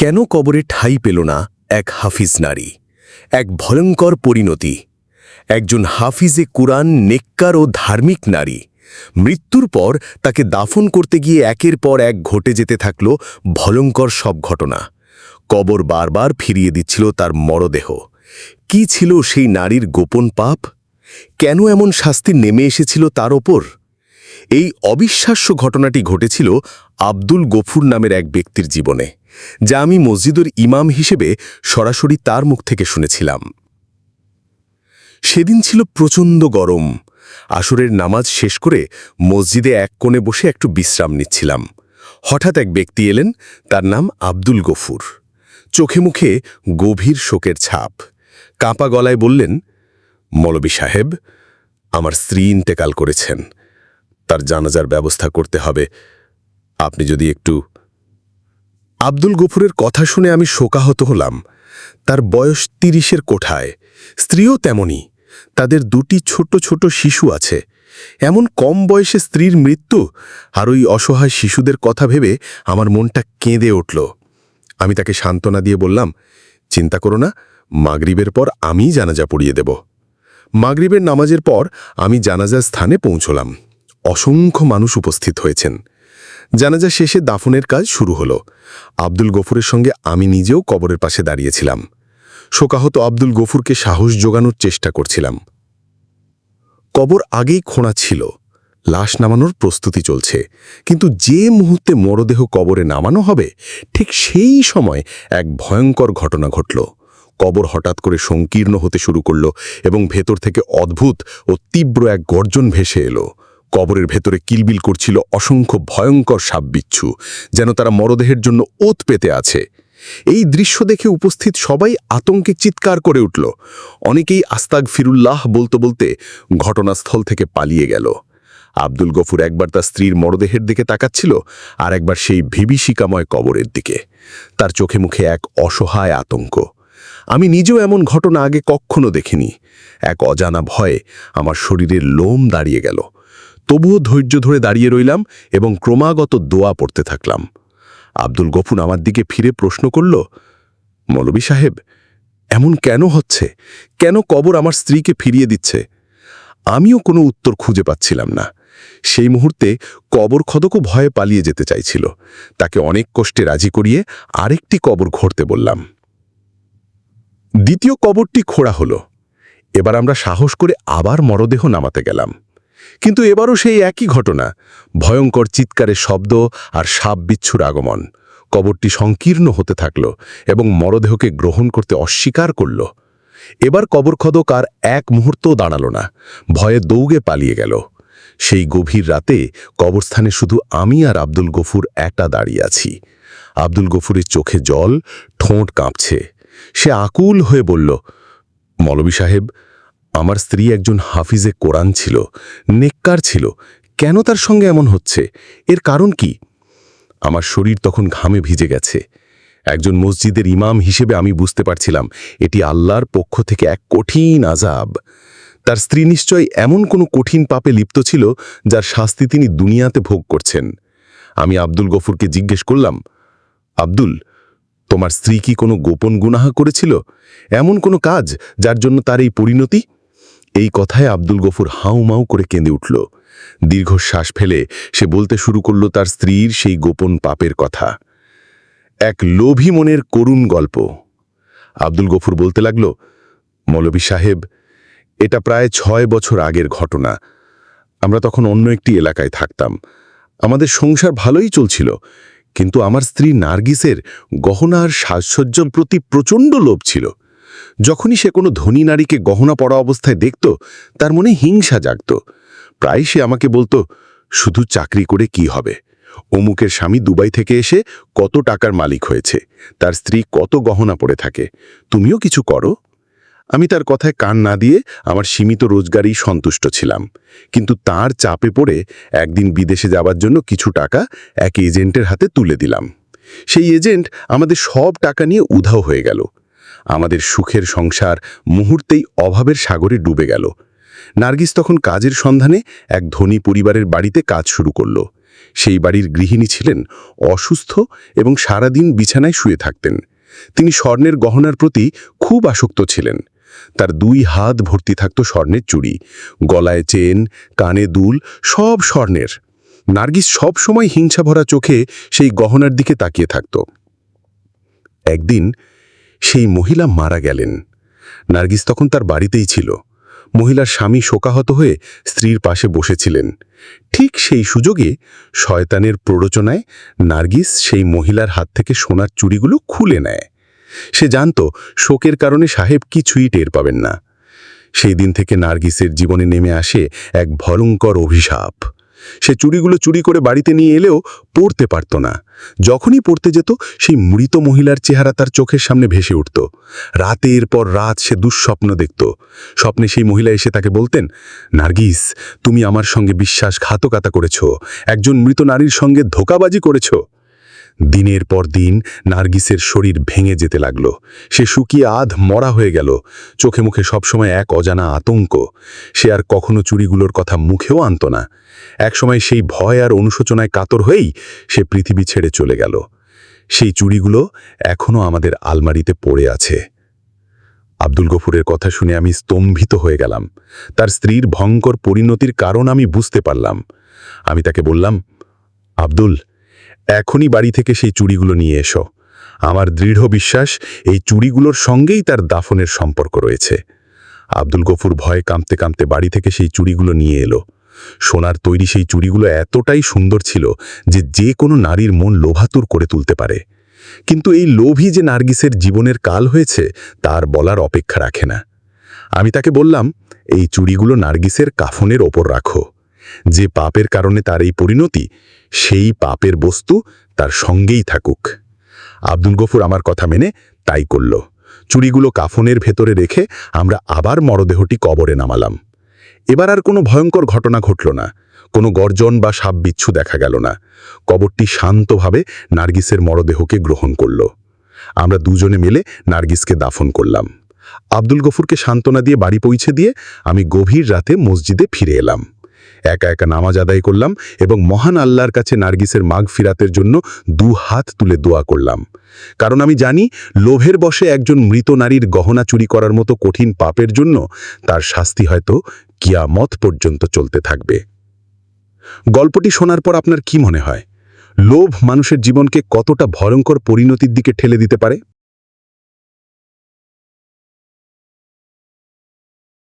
কেন কবরে ঠাই পেল না এক হাফিজ নারী? এক ভয়ঙ্কর পরিণতি। একজন হাফিজে কুরআন নেককার ও ধার্মিক নারী। মৃত্যুর পর তাকে দাফন করতে গিয়ে একের পর এক ঘটে যেতে থাকল ভয়ঙ্কর সব ঘটনা। কবর বারবার ফিরিয়ে দিচ্ছিল তার মরদেহ। কি ছিল সেই নারীর গোপন পাপ? কেন এমন শাস্তি নেমে এসেছিল তার ওপর? এই অবিশ্বাস্য ঘটনাটি ঘটেছিল আব্দুল গফুর নামের এক ব্যক্তির জীবনে, যা আমি মসজিদের ইমাম হিসেবে সরাসরি তার মুখ থেকে শুনেছিলাম। সেদিন ছিল প্রচণ্ড গরম। আসরের নামাজ শেষ করে মসজিদে এক কোণে বসে একটু বিশ্রাম নিচ্ছিলাম। হঠাৎ এক ব্যক্তি এলেন, তার নাম আব্দুল গফুর। চোখে মুখে গভীর শোকের ছাপ। কাঁপা গলায় বললেন মৌলবী সাহেব, আমার স্ত্রী ইন্তেকাল করেছেন। তার জানাজার ব্যবস্থা করতে হবে। আপনি যদি একটু আব্দুল গফুরের কথা শুনে আমি শোকাহত হলাম। তার বয়স তিরিশের কোঠায়, স্ত্রীও তেমনই তাদের দুটি ছোট ছোট শিশু আছে। এমন কম বয়সে স্ত্রীর মৃত্যু? আর ওই অসহায় শিশুদের কথা ভেবে আমার মনটা কেঁদে উঠল। আমি তাকে সান্ত্বনা দিয়ে বললাম, চিন্তা করো না, মাগরিবের পর আমিই জানাজা পড়িয়ে দেব। মাগরিবের নামাজের পর আমি জানাজার স্থানে পৌঁছলাম। অসংখ্য মানুষ উপস্থিত হয়েছেন। জানাজা শেষে দাফনের কাজ শুরু হলো। আব্দুল গফুরের সঙ্গে আমি নিজেও কবরের পাশে দাঁড়িয়েছিলাম। শোকাহত আব্দুল গফুরকে সাহস জোগানোর চেষ্টা করছিলাম। কবর আগেই খোঁড়া ছিল। লাশ নামানোর প্রস্তুতি চলছে। কিন্তু যে মুহূর্তে মরদেহ কবরে নামানো হবে, ঠিক সেই সময় এক ভয়ঙ্কর ঘটনা ঘটল। কবর হঠাৎ করে সংকীর্ণ হতে শুরু করল এবং ভেতর থেকে অদ্ভুত ও তীব্র এক গর্জন ভেসে এলো। কবরের ভেতরে কিলবিল করছিল অসংখ্য ভয়ঙ্কর সাববিচ্ছু যেন তারা মরদেহের জন্য ওত পেতে আছে। এই দৃশ্য দেখে উপস্থিত সবাই আতঙ্কে চিৎকার করে উঠল। অনেকেই আস্তাগ ফিরুল্লাহ বলতে বলতে ঘটনাস্থল থেকে পালিয়ে গেল। আব্দুল গফুর একবার তার স্ত্রীর মরদেহের দিকে তাকাচ্ছিল আর একবার সেই ভিবিষিকাময় কবরের দিকে। তার চোখে মুখে এক অসহায় আতঙ্ক। আমি নিজেও এমন ঘটনা আগে কখনো দেখিনি। এক অজানা ভয়ে আমার শরীরের লোম দাঁড়িয়ে গেল। তবুও ধৈর্য ধরে দাঁড়িয়ে রইলাম এবং ক্রমাগত দোয়া পড়তে থাকলাম। আব্দুল গফুর আমার দিকে ফিরে প্রশ্ন করল মৌলবী সাহেব, এমন কেন হচ্ছে? কেন কবর আমার স্ত্রীকে ফিরিয়ে দিচ্ছে? আমিও কোনো উত্তর খুঁজে পাচ্ছিলাম না। সেই মুহূর্তে কবর খদকও ভয়ে পালিয়ে যেতে চাইছিল। তাকে অনেক কষ্টে রাজি করিয়ে আরেকটি কবর ঘরতে বললাম। দ্বিতীয় কবরটি খোঁড়া হলো। এবার আমরা সাহস করে আবার মরদেহ নামাতে গেলাম। কিন্তু এবারও সেই একই ঘটনা, ভয়ঙ্কর চিৎকারের শব্দ আর সাপ বিচ্ছুর আগমন। কবরটি সংকীর্ণ হতে থাকল এবং মরদেহকে গ্রহণ করতে অস্বীকার করল। এবার কবর খদক আর এক মুহূর্তও দাঁড়াল না, ভয়ে দৌগে পালিয়ে গেল। সেই গভীর রাতে কবরস্থানে শুধু আমি আর আব্দুল গফুর একটা দাঁড়িয়ে আছি। আব্দুল গফুরের চোখে জল, ঠোঁট কাঁপছে। সে আকুল হয়ে বলল মৌলবী সাহেব আমার স্ত্রী একজন হাফিজে কোরআন ছিল, নেককার ছিল। কেন তার সঙ্গে এমন হচ্ছে? এর কারণ কি? আমার শরীর তখন ঘামে ভিজে গেছে। একজন মসজিদের ইমাম হিসেবে আমি বুঝতে পারছিলাম, এটি আল্লাহর পক্ষ থেকে এক কঠিন আজাব তার স্ত্রী নিশ্চয় এমন কোনো কঠিন পাপে লিপ্ত ছিল, যার শাস্তি তিনি দুনিয়াতে ভোগ করছেন। আমি আব্দুল গফুরকে জিজ্ঞেস করলাম, আব্দুল, তোমার স্ত্রী কি কোনো গোপন গুনাহা করেছিল? এমন কোনো কাজ যার জন্য তার এই পরিণতি? এই কথায় আব্দুল গফুর হাউমাউ করে কেঁদে উঠল। দীর্ঘশ্বাস ফেলে সে বলতে শুরু করল তার স্ত্রীর সেই গোপন পাপের কথা। এক লোভী মনের করুণ গল্প। আব্দুল গফুর বলতে লাগল মৌলবী সাহেব, এটা প্রায় ছয় বছর আগের ঘটনা। আমরা তখন অন্য একটি এলাকায় থাকতাম। আমাদের সংসার ভালোই চলছিল, কিন্তু আমার স্ত্রী নার্গিসের গহনার সাজসজ্জার প্রতি প্রচণ্ড লোভ ছিল। যখনই সে কোনো ধনী নারীকে গহনা পড়া অবস্থায় দেখত, তার মনে হিংসা জাগত। প্রায় সে আমাকে বলতো, শুধু চাকরি করে কি হবে? অমুকের স্বামী দুবাই থেকে এসে কত টাকার মালিক হয়েছে, তার স্ত্রী কত গহনা পড়ে থাকে, তুমিও কিছু করো? আমি তার কথায় কান না দিয়ে আমার সীমিত রোজগারেই সন্তুষ্ট ছিলাম। কিন্তু তার চাপে পড়ে একদিন বিদেশে যাবার জন্য কিছু টাকা এক এজেন্টের হাতে তুলে দিলাম। সেই এজেন্ট আমাদের সব টাকা নিয়ে উধাও হয়ে গেল। আমাদের সুখের সংসার মুহূর্তেই অভাবের সাগরে ডুবে গেল। নার্গিস তখন কাজের সন্ধানে এক ধনী পরিবারের বাড়িতে কাজ শুরু করল। সেই বাড়ির গৃহিণী ছিলেন, অসুস্থ এবং সারাদিন বিছানায় শুয়ে থাকতেন। তিনি স্বর্ণের গহনার প্রতি খুব আসক্ত ছিলেন। তার দুই হাত ভর্তি থাকত স্বর্ণের চুড়ি, গলায় চেন, কানে দুল, সব স্বর্ণের। নার্গিস সব সময় হিংসা ভরা চোখে সেই গহনার দিকে তাকিয়ে থাকত। একদিন সেই মহিলা মারা গেলেন। নার্গিস তখন তার বাড়িতেই ছিল। মহিলার স্বামী শোকাহত হয়ে স্ত্রীর পাশে বসেছিলেন। ঠিক সেই সুযোগে শয়তানের প্ররোচনায় নার্গিস সেই মহিলার হাত থেকে সোনার চুড়িগুলো খুলে নেয়। সে জানত শোকের কারণে সাহেব কিছুই টের পাবেন না। সেই দিন থেকে নার্গিসের জীবনে নেমে আসে এক ভয়ঙ্কর অভিশাপ। সে চুড়িগুলো চুরি করে বাড়িতে নিয়ে এলেও পড়তে পারত না। যখনই পড়তে যেত, সেই মৃত মহিলার চেহারা তার চোখের সামনে ভেসে উঠত। রাতের পর রাত সে দুঃস্বপ্ন দেখত। স্বপ্নে সেই মহিলা এসে তাকে বলতেন, নার্গিস, তুমি আমার সঙ্গে বিশ্বাসঘাতকতা করেছ। একজন মৃত নারীর সঙ্গে ধোকাবাজি করেছ। দিনের পর দিন নার্গিসের শরীর ভেঙে যেতে লাগল। সে শুকিয়ে আধ মরা হয়ে গেল। চোখে মুখে সবসময় এক অজানা আতঙ্ক। সে আর কখনো চুরিগুলোর কথা মুখেও আনত না। একসময় সেই ভয় আর অনুশোচনায় কাতর হয়েই সে পৃথিবী ছেড়ে চলে গেল। সেই চুড়িগুলো এখনও আমাদের আলমারিতে পড়ে আছে। আব্দুল গফুরের কথা শুনে আমি স্তম্ভিত হয়ে গেলাম। তার স্ত্রীর ভয়ঙ্কর পরিণতির কারণ আমি বুঝতে পারলাম। আমি তাকে বললাম, আব্দুল এখনই বাড়ি থেকে সেই চুড়িগুলো নিয়ে এসো। আমার দৃঢ় বিশ্বাস, এই চুড়িগুলোর সঙ্গেই তার দাফনের সম্পর্ক রয়েছে। আব্দুল গফুর ভয়ে কাঁপতে কাঁপতে বাড়ি থেকে সেই চুড়িগুলো নিয়ে এলো। সোনার তৈরি সেই চুড়িগুলো এতটাই সুন্দর ছিল যে যে কোনো নারীর মন লোভাতুর করে তুলতে পারে। কিন্তু এই লোভই যে নার্গিসের জীবনের কাল হয়েছে, তার বলার অপেক্ষা রাখে না। আমি তাকে বললাম, এই চুড়িগুলো নার্গিসের কাফনের ওপর রাখো। যে পাপের কারণে তার এই পরিণতি, সেই পাপের বস্তু তার সঙ্গেই থাকুক। আব্দুল গফুর আমার কথা মেনে তাই করল। চুরিগুলো কাফনের ভেতরে রেখে আমরা আবার মরদেহটি কবরে নামালাম। এবার আর কোনো ভয়ঙ্কর ঘটনা ঘটল না। কোনো গর্জন বা সাপ বিচ্ছু দেখা গেল না। কবরটি শান্তভাবে নার্গিসের মরদেহকে গ্রহণ করল। আমরা দুজনে মিলে নার্গিসকে দাফন করলাম। আব্দুল গফুরকে সান্ত্বনা দিয়ে বাড়ি পৌঁছে দিয়ে আমি গভীর রাতে মসজিদে ফিরে এলাম। একা একা নামাজ আদায় করলাম এবং মহান আল্লাহর কাছে নার্গিসের মাগ ফিরাতের জন্য দু হাত তুলে দোয়া করলাম। কারণ আমি জানি, লোভের বশে একজন মৃত নারীর গহনা চুরি করার মতো কঠিন পাপের জন্য তার শাস্তি হয়তো কিয়ামত পর্যন্ত চলতে থাকবে। গল্পটি শোনার পর আপনার কি মনে হয়? লোভ মানুষের জীবনকে কতটা ভয়ঙ্কর পরিণতির দিকে ঠেলে দিতে পারে?